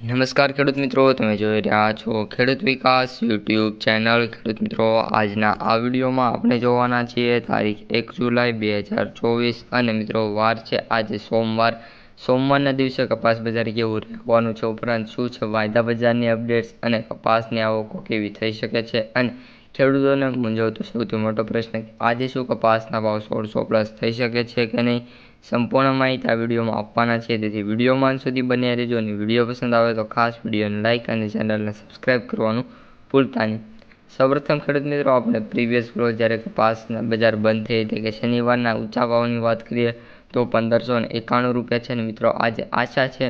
નમસ્કાર ખેડૂત મિત્રો, તમે જોઈ રહ્યા છો ખેડૂત વિકાસ યુટ્યુબ ચેનલ. ખેડૂત મિત્રો, આજના આ વિડીયોમાં આપણે જોવાના છીએ તારીખ એક જુલાઈ બે હજાર ચોવીસ અને મિત્રો, વાર છે આજે સોમવાર. સોમવારના દિવસે કપાસ બજાર કેવું રહેવાનું છે ઉપરાંત શું છે? વાયદા બજારની અપડેટ્સ અને કપાસની આવકો કેવી થઈ શકે છે? અને ખેડૂતોને મૂંઝવતો સૌથી મોટો પ્રશ્ન આજે શું કપાસના ભાવ સોળસો પ્લસ થઈ શકે છે કે નહીં? સંપૂર્ણ માહિતી આ વિડીયોમાં આપવાના છે. તેથી વિડીયોમાં સુધી બન્યા રહેજો અને વીડિયો પસંદ આવે તો ખાસ વિડીયોને લાઇક અને ચેનલને સબસ્ક્રાઈબ કરવાનું ભૂલતા નહીં. સૌપ્રથમ ખેડૂત મિત્રો, આપણે પ્રીવિયસ ગ્રોથ જ્યારે કપાસના બજાર બંધ થઈ હતી કે શનિવારના ઊંચા ભાવની વાત કરીએ તો પંદરસો ને એકાણું રૂપિયા છે. ને મિત્રો, આજે આશા છે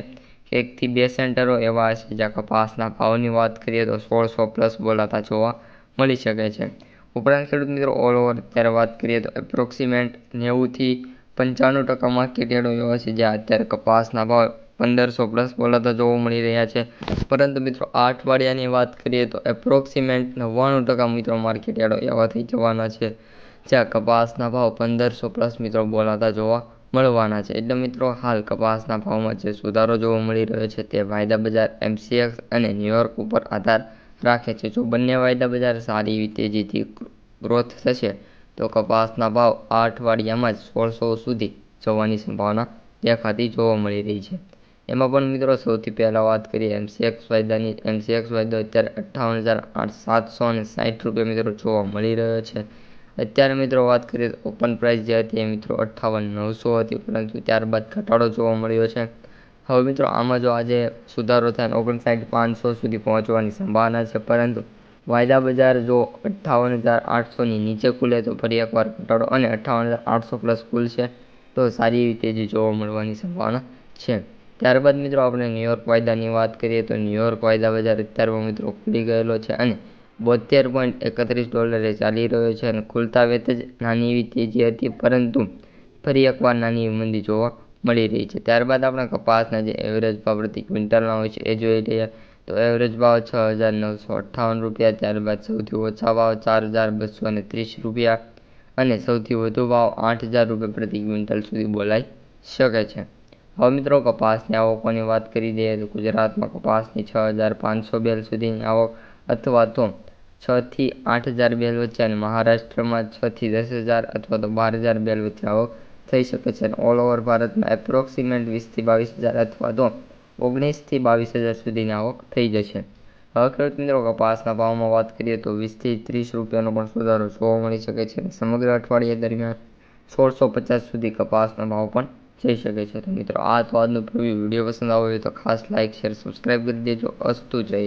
કે એકથી બે સેન્ટરો એવા હશે જ્યાં કપાસના ભાવની વાત કરીએ તો સોળસો પ્લસ બોલાતા જોવા મળી શકે છે. ઉપરાંત ખેડૂત મિત્રો ઓલ ઓવર અત્યારે વાત કરીએ તો એપ્રોક્સિમેટ નેવુંથી પંચાણું ટકા માર્કેટ યાર્ડો એવા છે, જ્યાં અત્યારે કપાસના ભાવ પંદરસો પ્લસ બોલાતા જોવા મળી રહ્યા છે. પરંતુ મિત્રો, આ અઠવાડિયાની વાત કરીએ તો એપ્રોક્સિમેટ નવ્વાણું ટકા મિત્રો માર્કેટ એવા થઈ જવાના છે, જ્યાં કપાસના ભાવ પંદરસો પ્લસ મિત્રો બોલાતા જોવા મળવાના છે. એટલે મિત્રો, હાલ કપાસના ભાવમાં જે સુધારો જોવા મળી રહ્યો છે, તે વાયદા બજાર એમસીએક્સ અને ન્યુયોર્ક ઉપર આધાર રાખે છે. જો બંને વાયદા બજાર સારી રીતે તેજીથી ગ્રોથ થશે, તો કપાસના ભાવ આ અઠવાડિયામાં જ સોળસો સુધી જવાની સંભાવના દેખાતી જોવા મળી રહી છે. એમાં પણ મિત્રો સૌથી પહેલાં વાત કરીએ એમસીએક્સ વાયદાની. એમસીએક્સ વાયદો અત્યારે અઠ્ઠાવન હજાર આઠ સાતસો અને સાઠ રૂપિયા મિત્રો જોવા મળી રહ્યો છે. અત્યારે મિત્રો વાત કરીએ તો ઓપન પ્રાઇસ જે હતી એ મિત્રો અઠ્ઠાવન નવસો હતી, પરંતુ ત્યારબાદ ઘટાડો જોવા મળ્યો છે. હવે મિત્રો, આમાં જો આજે સુધારો થાય ઓગણસાઠ પાંચસો સુધી પહોંચવાની સંભાવના છે, પરંતુ વાયદા બજાર જો અઠ્ઠાવન હજાર આઠસોની નીચે ખુલે તો ફરી એકવાર ઘટાડો અને અઠ્ઠાવન હજાર આઠસો પ્લસ ખુલશે તો સારી એવી તેજી જોવા મળવાની સંભાવના છે. ત્યારબાદ મિત્રો, આપણે ન્યુયોર્ક વાયદાની વાત કરીએ તો ન્યુયોર્ક વાયદા બજાર અત્યારે મિત્રો ખુલી ગયેલો છે અને બોતેર પોઈન્ટ એકત્રીસ ડોલરે ચાલી રહ્યો છે અને ખુલતા વેત જ નાની એવી તેજી હતી, પરંતુ ફરી એકવાર નાની એવી મંદી જોવા મળી રહી છે. ત્યારબાદ આપણે કપાસના જે એવરેજ ભાવ પ્રતિ ક્વિન્ટલના હોય છે, એ જોઈ લઈએ તો એવરેજ ભાવ છ હજાર નવસો અઠ્ઠાવન રૂપિયા, ત્યારબાદ સૌથી ઓછા ભાવ ચાર હજાર બસો અને ત્રીસ રૂપિયા અને સૌથી વધુ ભાવ આઠ હજાર રૂપિયા પ્રતિ ક્વિન્ટલ સુધી બોલાઈ શકે છે. હવે મિત્રો, કપાસની આવકોની વાત કરી દઈએ તો ગુજરાતમાં કપાસની છ હજાર પાંચસો બેલ સુધીની આવક અથવા તો છથી આઠ હજાર બેલ વચ્ચે અને મહારાષ્ટ્રમાં છથી દસ હજાર અથવા તો બાર હજાર બેલ વચ્ચે આવક થઈ શકે છે ઓલ ઓવર ભારતમાં એપ્રોક્સિમેટ વીસથી બાવીસ હજાર અથવા તો ઓગણીસથી બાવીસ હજાર સુધીની આવક થઈ જશે. હવે ખેડૂત મિત્રો, કપાસના ભાવમાં વાત કરીએ તો વીસથી ત્રીસ રૂપિયાનો પણ સુધારો જોવા મળી શકે છે સમગ્ર અઠવાડિયા દરમિયાન સોળસો પચાસ સુધી કપાસનો ભાવ પણ જઈ શકે છે. તો મિત્રો, આ તો આજનો વીડિયો પસંદ આવ્યો હોય તો ખાસ લાઇક શેર સબસ્ક્રાઈબ કરી દેજો. અસ્તુ જય